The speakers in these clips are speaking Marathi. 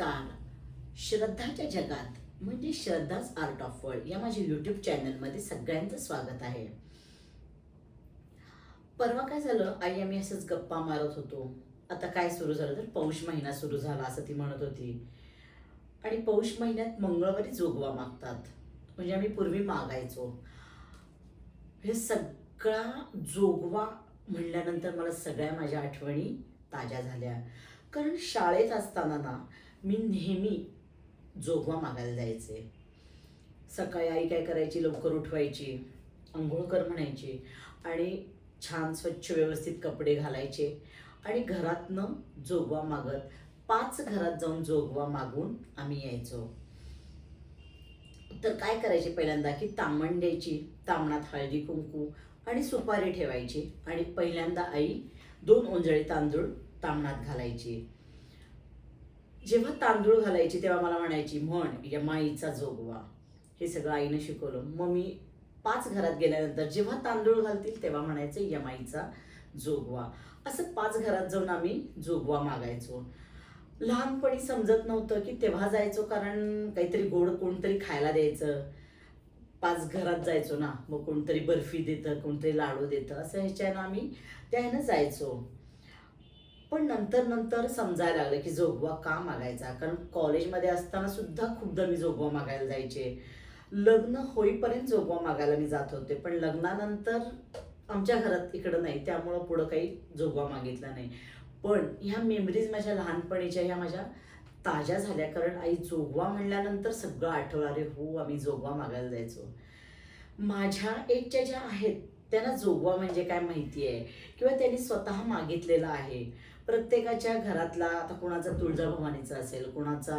नमस्कार. श्रद्धाच्या जगात म्हणजे श्रद्धाच आर्ट ऑफ वर्ल्ड या माझ्या यूट्यूब चॅनलमध्ये सगळ्यांचं स्वागत आहे. परवा काय झालं? आई आम्ही असंच गप्पा मारत होतो. आता काय सुरू झालं तर पौष महिना सुरू झाला असं ती म्हणत होती. आणि पौष महिन्यात मंगळवारी जोगवा मागतात. म्हणजे आम्ही पूर्वी मागायचो. हे सगळा जोगवा म्हणल्यानंतर मला सगळ्या माझ्या आठवणी ताज्या झाल्या. कारण शाळेत असताना ना मी नेहमी जोगवा मागायला जायचे. सकाळी आई काय करायची? लवकर उठवायची. आंघोळ कर म्हणायची. आणि छान स्वच्छ व्यवस्थित कपडे घालायचे. आणि घरातनं जोगवा मागत पाच घरात जाऊन जोगवा मागून आम्ही यायचो. तर काय करायचे पहिल्यांदा? की तामण द्यायची. तामणात हळदी कुंकू आणि सुपारी ठेवायची. आणि पहिल्यांदा आई दोन ओंजळी तांदूळ तामणात घालायची. जेव्हा तांदूळ घालायची तेव्हा मला म्हणायची म्हण यमाईचा जोगवा. हे सगळं आईनं शिकवलं. मग मी पाच घरात गेल्यानंतर जेव्हा तांदूळ घालतील तेव्हा म्हणायचं यमाईचा जोगवा. असं पाच घरात जाऊन आम्ही जोगवा मागायचो. लहानपणी समजत नव्हतं की तेव्हा जायचो कारण काहीतरी गोड कोणतरी खायला द्यायचं. पाच घरात जायचो ना मग कोणतरी बर्फी देतं कोणतरी लाडू देतं. असं ह्याच्यानं आम्ही त्या ह्यानं जायचो. पण नंतर नंतर समजायला लागलं की जोगवा का मागायचा? कारण कॉलेजमध्ये असताना सुद्धा खूपदा मी जोगवा मागायला जायचे. लग्न होईपर्यंत जोगवा मागायला मी जात होते. पण लग्नानंतर आमच्या घरात इकडं नाही. त्यामुळं पुढं काही जोगवा मागितला नाही. पण ह्या मेमरीज माझ्या लहानपणीच्या ह्या माझ्या ताज्या झाल्या. कारण आई जोगवा म्हणल्यानंतर सगळं आठवलं. अरे हो आम्ही जोगवा मागायला जायचो. माझ्या एजच्या ज्या आहेत त्यांना जोगवा म्हणजे काय माहिती आहे किंवा त्यांनी स्वतः मागितलेलं आहे. प्रत्येकाच्या घरातला आता कोणाचा तुळजाभवानीचा असेल कोणाचा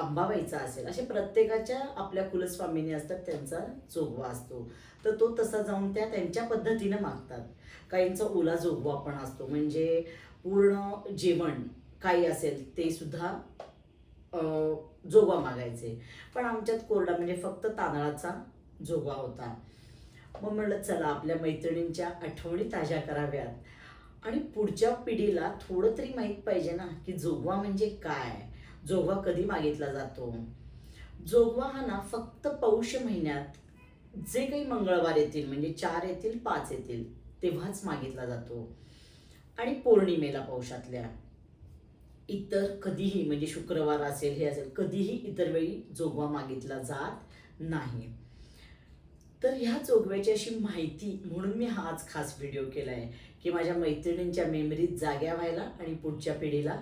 अंबाबाईचा असेल असे प्रत्येकाच्या आपल्या कुलस्वामिनी असतात त्यांचा जोगवा असतो. तर तो तसा जाऊन त्या त्यांच्या पद्धतीनं मागतात. काहींचा ओला जोगवा पण असतो म्हणजे पूर्ण जेवण काही असेल ते सुद्धा जोगवा मागायचे. पण आमच्यात कोरडा म्हणजे फक्त तांदळाचा जोगवा होता. मग म्हणलं चला आपल्या मैत्रिणींच्या आठवणी ताज्या कराव्यात. आणि पुढच्या पिढीला थोडं तरी माहीत पाहिजे ना की जोगवा म्हणजे काय? जोगवा कधी मागितला जातो? जोगवा हा ना फक्त पौष महिन्यात जे काही मंगळवार येतील म्हणजे चार येतील पाच येतील तेव्हाच मागितला जातो. आणि पौर्णिमेला पौषातल्या. इतर कधीही म्हणजे शुक्रवार असेल हे असेल कधीही इतर वेळी जोगवा मागितला जात नाही. तर ह्या जोगव्याची अशी माहिती म्हणून मी हा आज खास व्हिडिओ केला आहे की माझ्या मैत्रिणींच्या मेमरीत जाग्या व्हायला आणि पुढच्या पिढीला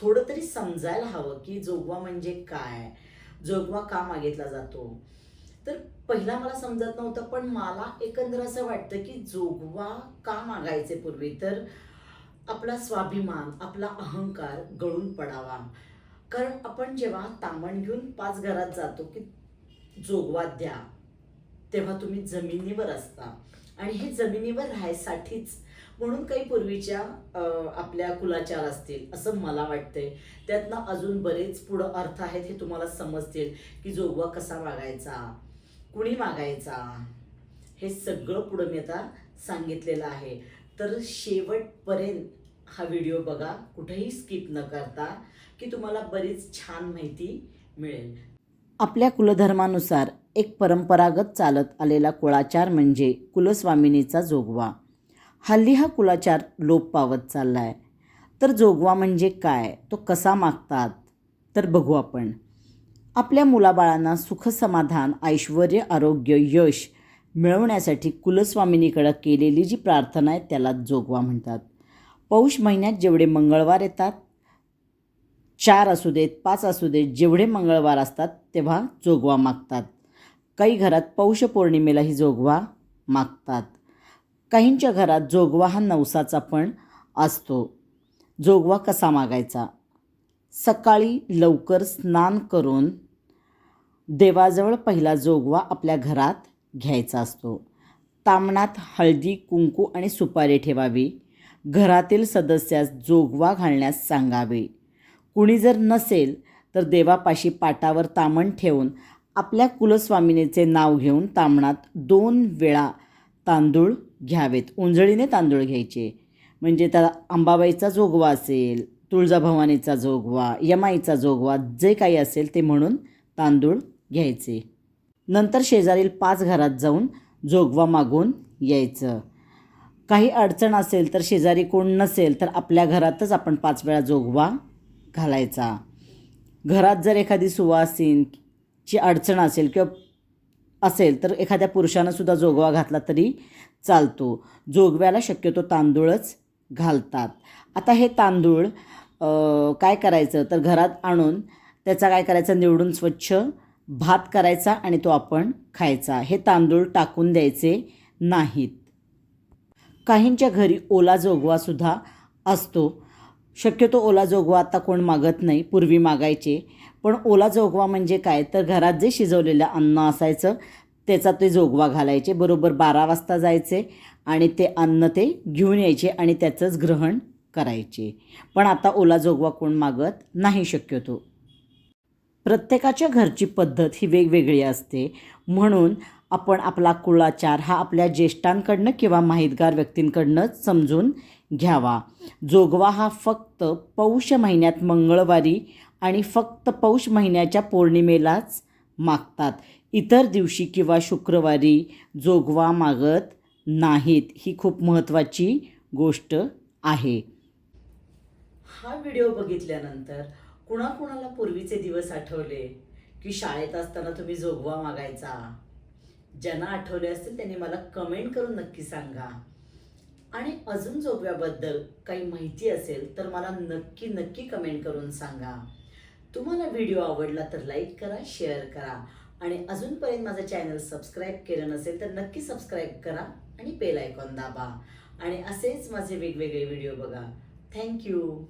थोडं तरी समजायला हवं की जोगवा म्हणजे काय? जोगवा का मागितला जातो? तर पहिला मला समजत नव्हतं पण मला एकंदर असं वाटतं की जोगवा का मागायचे पूर्वी? तर आपला स्वाभिमान आपला अहंकार गळून पडावा. कारण आपण जेव्हा तामण घेऊन पाच घरात जातो की जोगवा द्या. तेव्हा तुम्ही जमिनीवर असता. आणि हे जमिनीवर राहायसाठीच म्हणून काही पूर्वीच्या आपल्या कुलाचार असतील असं मला वाटतंय. त्यातनं अजून बरेच पुढं अर्थ आहेत हे तुम्हाला समजतील की जोगवा कसा मागायचा कुणी मागायचा हे सगळं पुढं मी आता सांगितलेलं आहे. तर शेवटपर्यंत हा व्हिडिओ बघा कुठेही स्किप न करता की तुम्हाला बरीच छान माहिती मिळेल. आपल्या कुलधर्मानुसार एक परंपरागत चालत आलेला कुळाचार म्हणजे कुलस्वामिनीचा जोगवा. हल्ली हा कुलाचार लोप पावत चालला आहे तर जोगवा म्हणजे काय? तो कसा मागतात? तर बघू आपण. आपल्या मुलाबाळांना सुखसमाधान ऐश्वर आरोग्य यश मिळवण्यासाठी कुलस्वामिनीकडं केलेली जी प्रार्थना आहे त्याला जोगवा म्हणतात. पौष महिन्यात जेवढे मंगळवार येतात चार असू देत पाच असू देत जेवढे मंगळवार असतात तेव्हा जोगवा मागतात. काही घरात पौष पौर्णिमेलाही जोगवा मागतात. काहींच्या घरात जोगवा हा नवसाचा पण असतो. जोगवा कसा मागायचा? सकाळी लवकर स्नान करून देवाजवळ पहिला जोगवा आपल्या घरात घ्यायचा असतो. तामणात हळदी कुंकू आणि सुपारी ठेवावी. घरातील सदस्यास जोगवा घालण्यास सांगावे. कुणी जर नसेल तर देवापाशी पाटावर तामण ठेवून आपल्या कुलस्वामिनीचे नाव घेऊन तामणात दोन वेळा तांदूळ घ्यावेत. उंजळीने तांदूळ घ्यायचे. म्हणजे त्याला अंबाबाईचा जोगवा असेल तुळजाभवानीचा जोगवा यमाईचा जोगवा जे काही असेल ते म्हणून तांदूळ घ्यायचे. नंतर शेजारील पाच घरात जाऊन जोगवा मागून यायचं. काही अडचण असेल तर शेजारी कोण नसेल तर आपल्या घरातच आपण पाच वेळा जोगवा घालायचा. घरात जर एखादी सुवासीन ची अडचण असेल किंवा असेल तर एखाद्या पुरुषानंसुद्धा जोगवा घातला तरी चालतो. जोगव्याला शक्यतो तांदूळच घालतात. आता हे तांदूळ काय करायचं? तर घरात आणून त्याचा काय करायचं? निवडून स्वच्छ भात करायचा आणि तो आपण खायचा. हे तांदूळ टाकून द्यायचे नाहीत. काहींच्या घरी ओला जोगवासुद्धा असतो. शक्यतो ओला जोगवा आता कोण मागत नाही पूर्वी मागायचे. पण ओला जोगवा म्हणजे काय? तर घरात जे शिजवलेलं अन्न असायचं त्याचा ते जोगवा घालायचे बरोबर बारा वाजता जायचे आणि ते अन्न ते घेऊन यायचे आणि त्याचंच ग्रहण करायचे. पण आता ओला जोगवा कोण मागत नाही शक्यतो. प्रत्येकाच्या घरची पद्धत ही वेगवेगळी असते. म्हणून आपण आपला कुळाचार हा आपल्या ज्येष्ठांकडनं किंवा माहितगार व्यक्तींकडनं समजून घ्यावा. जोगवा हा फक्त पौष महिन्यात मंगळवारी आणि फक्त पौष महिन्याच्या पौर्णिमेलाच मागतात. इतर दिवशी किंवा शुक्रवारी जोगवा मागत नाहीत. ही खूप महत्त्वाची गोष्ट आहे. हा व्हिडिओ बघितल्यानंतर कुणाकुणाला पूर्वीचे दिवस आठवले? की शाळेत असताना तुम्ही जोगवा मागायचा? ज्यांना आठवले असतील त्यांनी मला कमेंट करून नक्की सांगा. आणि अजून जोगव्याबद्दल काही माहिती असेल तर मला नक्की नक्की कमेंट करून सांगा. तुम्हाला व्हिडिओ आवडला तर लाईक करा शेअर करा. आणि अजूनपर्यंत माझं चॅनल सबस्क्राईब केलं नसेल तर नक्की सबस्क्राईब करा आणि बेल आयकॉन दाबा. आणि असेच माझे वेगवेगळे व्हिडिओ बघा. थँक्यू